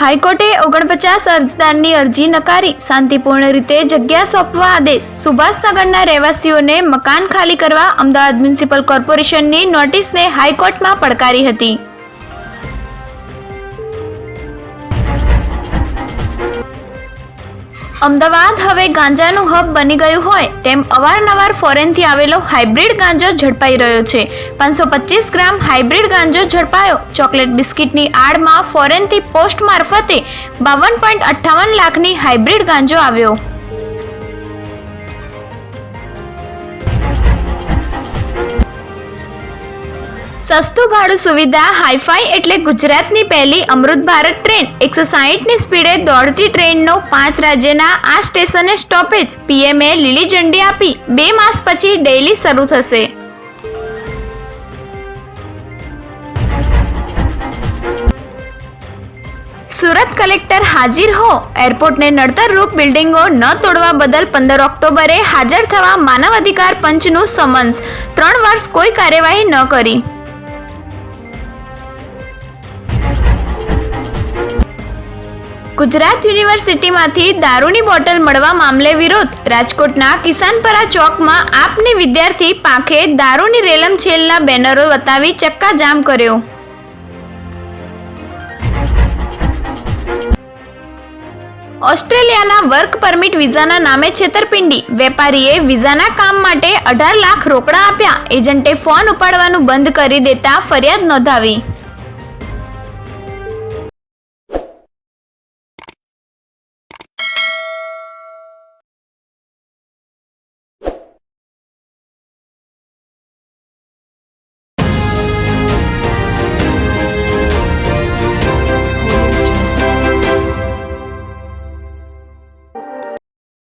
હાઈકોર્ટે ઓગણપચાસ અરજદારની અરજી નકારી શાંતિપૂર્ણ રીતે જગ્યા સોંપવા આદેશ. સુભાષનગરના રહેવાસીઓને મકાન ખાલી કરવા અમદાવાદ મ્યુનિસિપલ કોર્પોરેશનની નોટિસને હાઈકોર્ટમાં પડકારી હતી. અમદાવાદ હવે ગાંજાનું હબ બની ગયું હોય તેમ અવારનવાર ફોરેનથી આવેલો હાઇબ્રિડ ગાંજો ઝડપાઈ રહ્યો છે. પાંચસો પચીસ ગ્રામ હાઇબ્રિડ ગાંજો ઝડપાયો. ચોકલેટ બિસ્કિટની આડમાં ફોરેનથી પોસ્ટ મારફતે બાવન પોઈન્ટ અઠ્ઠાવન લાખની હાઇબ્રિડ ગાંજો આવ્યો. સસ્તું ભાડું સુવિધા હાઈફાઈ એટલે ગુજરાતની પહેલી અમૃત ભારત ટ્રેન. એકસો સાહીઠની સ્પીડે દોડતી ટ્રેનનો પાંચ રાજ્યના આ સ્ટેશને સ્ટોપેજ. પીએમએ લીલી ઝંડી આપી. બે માસ પછી ડેઇલી શરૂ થશે. સુરત કલેક્ટર હાજર હો. એરપોર્ટને નડતરરૂપ બિલ્ડિંગો ન તોડવા બદલ પંદર ઓક્ટોબરે હાજર થવા માનવ અધિકાર પંચનું સમન્સ. ત્રણ વર્ષ કોઈ કાર્યવાહી ન કરી. ગુજરાત યુનિવર્સિટીમાંથી દારૂની બોટલ મળવા મામલે વિરોધ. રાજકોટના કિસાનપરા ચોકમાં આપની વિદ્યાર્થી પાંખે દારૂની રેલમ છેલના બેનરો બતાવી ચક્કાજામ કર્યો. ઓસ્ટ્રેલિયાના વર્ક પરમિટ વિઝાના નામે છેતરપિંડી. વેપારીએ વિઝાના કામ માટે અઢાર લાખ રોકડા આપ્યા. એજન્ટે ફોન ઉપાડવાનું બંધ કરી દેતા ફરિયાદ નોંધાવી.